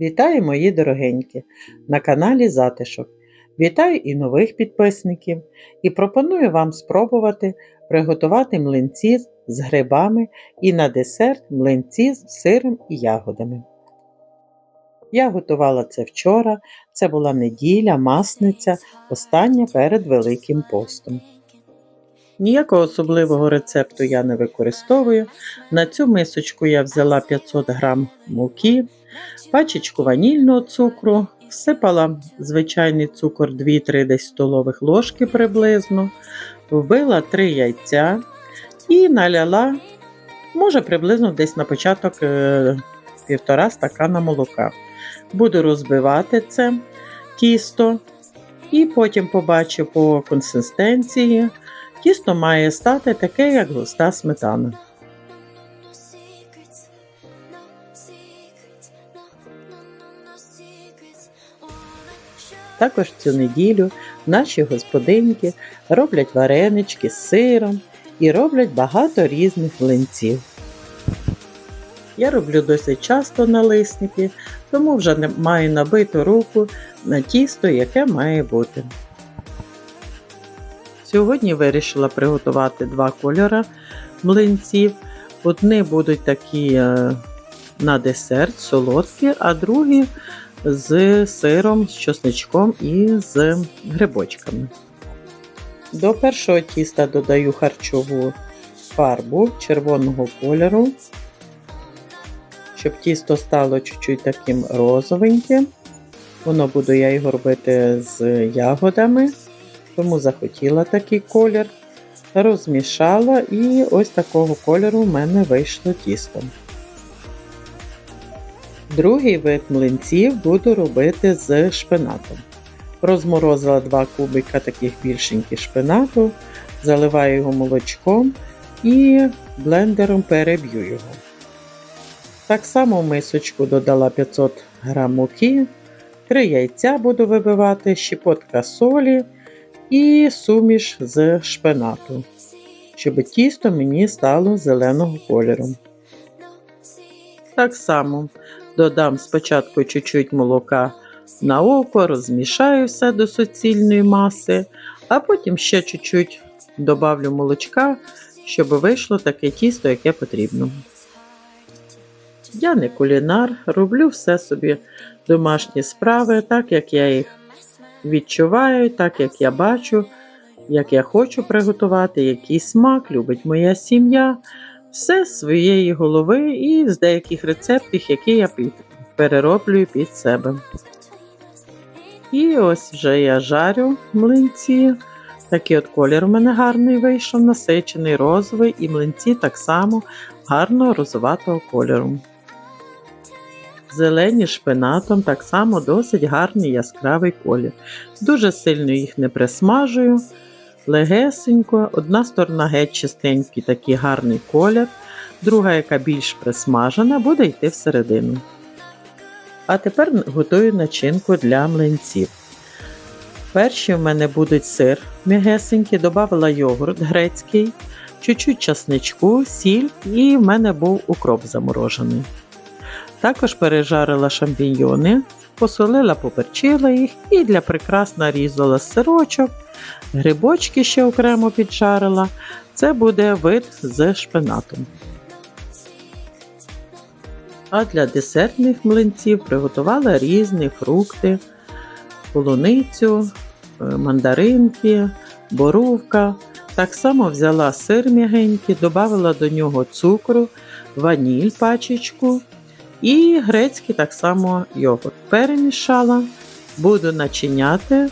Вітаю, мої дорогенькі, на каналі Затишок. Вітаю і нових підписників і пропоную вам спробувати приготувати млинці з грибами і на десерт млинці з сиром і ягодами. Я готувала це вчора, це була неділя, масниця, остання перед Великим постом. Ніякого особливого рецепту я не використовую. На цю мисочку я взяла 500 г муки, пачечку ванільного цукру, всипала звичайний цукор 2-3 десь столових ложки приблизно, вбила 3 яйця і наляла, може, приблизно десь на початок е, півтора стакана молока. Буду розбивати це тісто, і потім побачу по консистенції. Тісто має стати таке, як густа сметана. Також цю неділю наші господинки роблять варенички з сиром і роблять багато різних млинців. Я роблю досить часто налисники, тому вже маю набиту руку на тісто, яке має бути. Сьогодні вирішила приготувати два кольори млинців. Одні будуть такі е, на десерт, солодкі, а другі з сиром, з чесничком і з грибочками. До першого тіста додаю харчову фарбу червоного кольору, щоб тісто стало чуть-чуть таким розовеньким. Воно буду я його робити з ягодами, тому захотіла такий колір. Розмішала і ось такого кольору в мене вийшло тісто. Другий вид млинців буду робити з шпинатом. Розморозила 2 кубика таких більшеньких шпинату, заливаю його молочком і блендером переб'ю його. Так само в мисочку додала 500 г муки, 3 яйця буду вибивати, щепотка солі і суміш з шпинату, щоб тісто мені стало зеленого кольору. Так само додам спочатку чуть-чуть молока на око, розмішаю все до суцільної маси, а потім ще чуть-чуть добавлю молочка, щоб вийшло таке тісто, яке потрібно. Я не кулінар, роблю все собі домашні справи, так як я їх відчуваю, так як я бачу, як я хочу приготувати, який смак любить моя сім'я, все з своєї голови і з деяких рецептів, які я перероблюю під себе. І ось вже я жарю млинці. Такий от колір у мене гарний вийшов, насичений, розовий, і млинці так само гарно розоватого кольору. Зелені шпинатом так само досить гарний яскравий колір. Дуже сильно їх не присмажую, легесенько, одна сторона геть чистенький такий гарний колір, друга, яка більш присмажена, буде йти всередину. А тепер готую начинку для млинців. Перші в мене будуть сир м'ягесенький, додала йогурт грецький, чуть-чуть часничку, сіль і в мене був укроп заморожений. Також пережарила шампіньйони, посолила, поперчила їх і для прикрас нарізала сирочок, грибочки ще окремо піджарила. Це буде вид з шпинатом. А для десертних млинців приготувала різні фрукти, полуницю, е, мандаринки, боровка. Так само взяла сир м'ягенький, додала до нього цукру, ваніль пачечку і грецький так само йогурт. Перемішала, буду начиняти,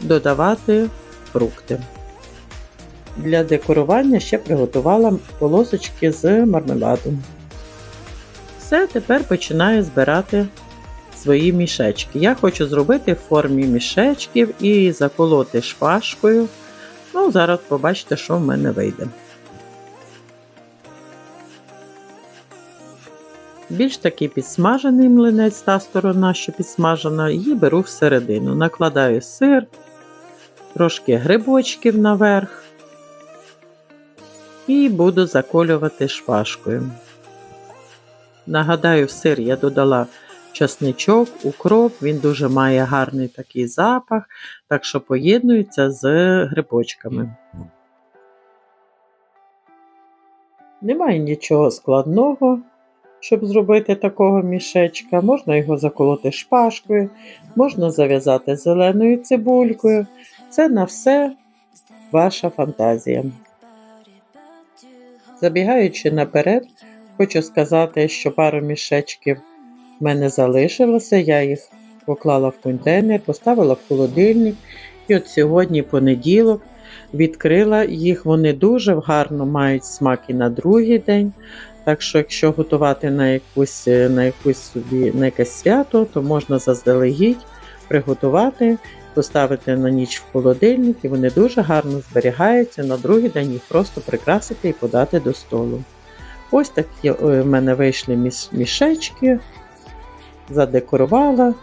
додавати фрукти. Для декорування ще приготувала полосочки з мармеладом. Все, тепер починаю збирати свої мішечки. Я хочу зробити в формі мішечків і заколоти шпажкою. Ну, зараз побачите, що в мене вийде. Більш такий підсмажений млинець, та сторона, що підсмажена, її беру всередину. Накладаю сир, трошки грибочків наверх і буду заколювати шпажкою. Нагадаю, в сир я додала часничок, укроп, він дуже має гарний такий запах, так що поєднується з грибочками. Немає нічого складного, щоб зробити такого мішечка. Можна його заколоти шпажкою, можна зав'язати зеленою цибулькою. Це на все ваша фантазія. Забігаючи наперед, хочу сказати, що пару мішечків в мене залишилося. Я їх поклала в контейнер, поставила в холодильник. І от сьогодні понеділок відкрила їх. Вони дуже гарно мають смак і на другий день. Так що, якщо готувати на якусь, на якусь собі на якесь свято, то можна заздалегідь приготувати, поставити на ніч в холодильник, і вони дуже гарно зберігаються. На другий день їх просто прикрасити і подати до столу. Ось такі е, в мене вийшли мішечки, задекорувала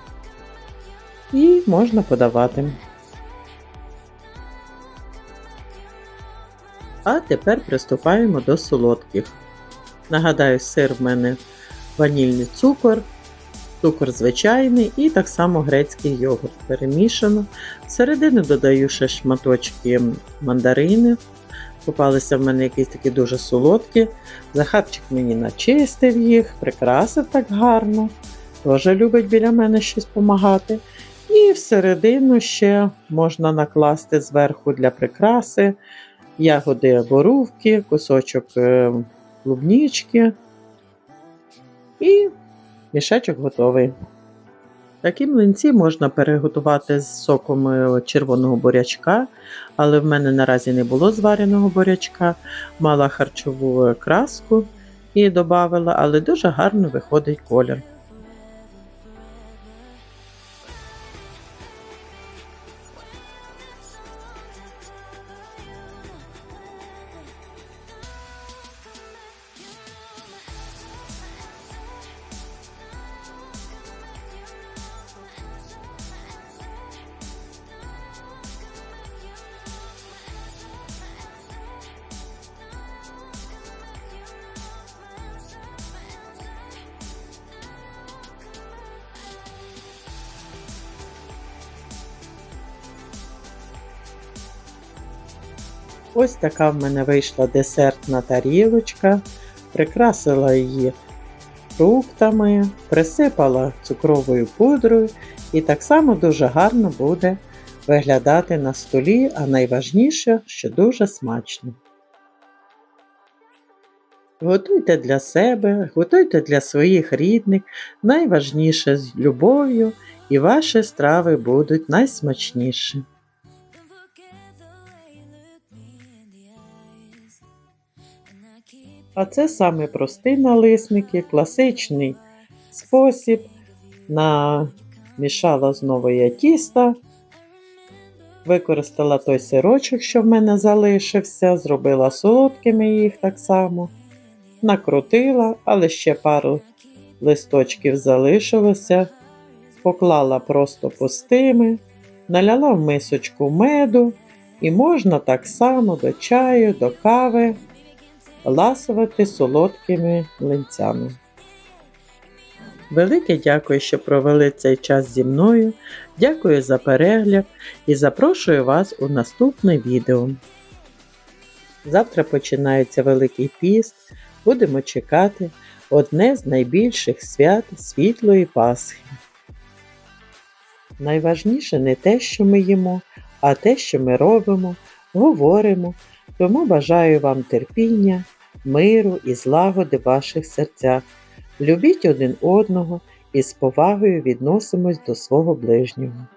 і можна подавати. А тепер приступаємо до солодких. Нагадаю, сир в мене ванільний цукор, цукор звичайний і так само грецький йогурт перемішано. Всередину додаю ще шматочки мандарини. Попалися в мене якісь такі дуже солодкі. Захарчик мені начистив їх, прикрасив так гарно. Теж любить біля мене щось допомагати. І всередину ще можна накласти зверху для прикраси ягоди борувки, кусочок е, клубнічки і мішечок готовий. Такі млинці можна переготувати з соком е, червоного бурячка, але в мене наразі не було звареного бурячка, мала харчову е, краску і додавала, але дуже гарно виходить колір. Ось така в мене вийшла десертна тарілочка, прикрасила її фруктами, присипала цукровою пудрою і так само дуже гарно буде виглядати на столі, а найважніше, що дуже смачно. Готуйте для себе, готуйте для своїх рідних, найважніше з любов'ю, і ваші страви будуть найсмачніші. А це саме простий налисники, класичний спосіб. Намішала знову я тіста, використала той сирочок, що в мене залишився, зробила солодкими їх так само, накрутила, але ще пару листочків залишилося, поклала просто пустими, наляла в мисочку меду і можна так само до чаю, до кави ласувати солодкими млинцями. Велике дякую, що провели цей час зі мною. Дякую за перегляд і запрошую вас у наступне відео. Завтра починається Великий піст. Будемо чекати одне з найбільших свят світлої Пасхи. Найважніше не те, що ми їмо, а те, що ми робимо, говоримо. Тому бажаю вам терпіння, миру і злагоди в ваших серцях. Любіть один одного і з повагою відносимось до свого ближнього.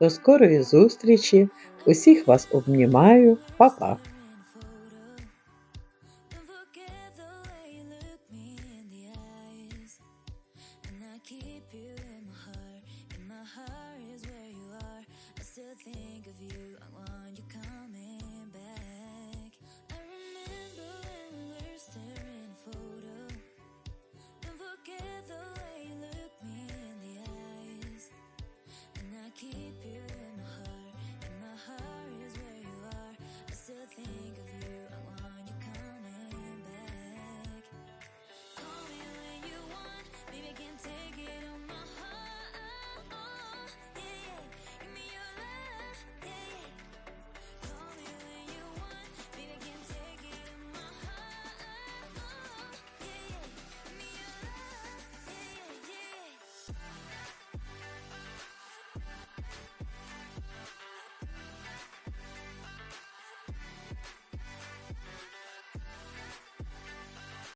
До скорої зустрічі! Усіх вас обнімаю, Па-па! Think of you. I want you coming.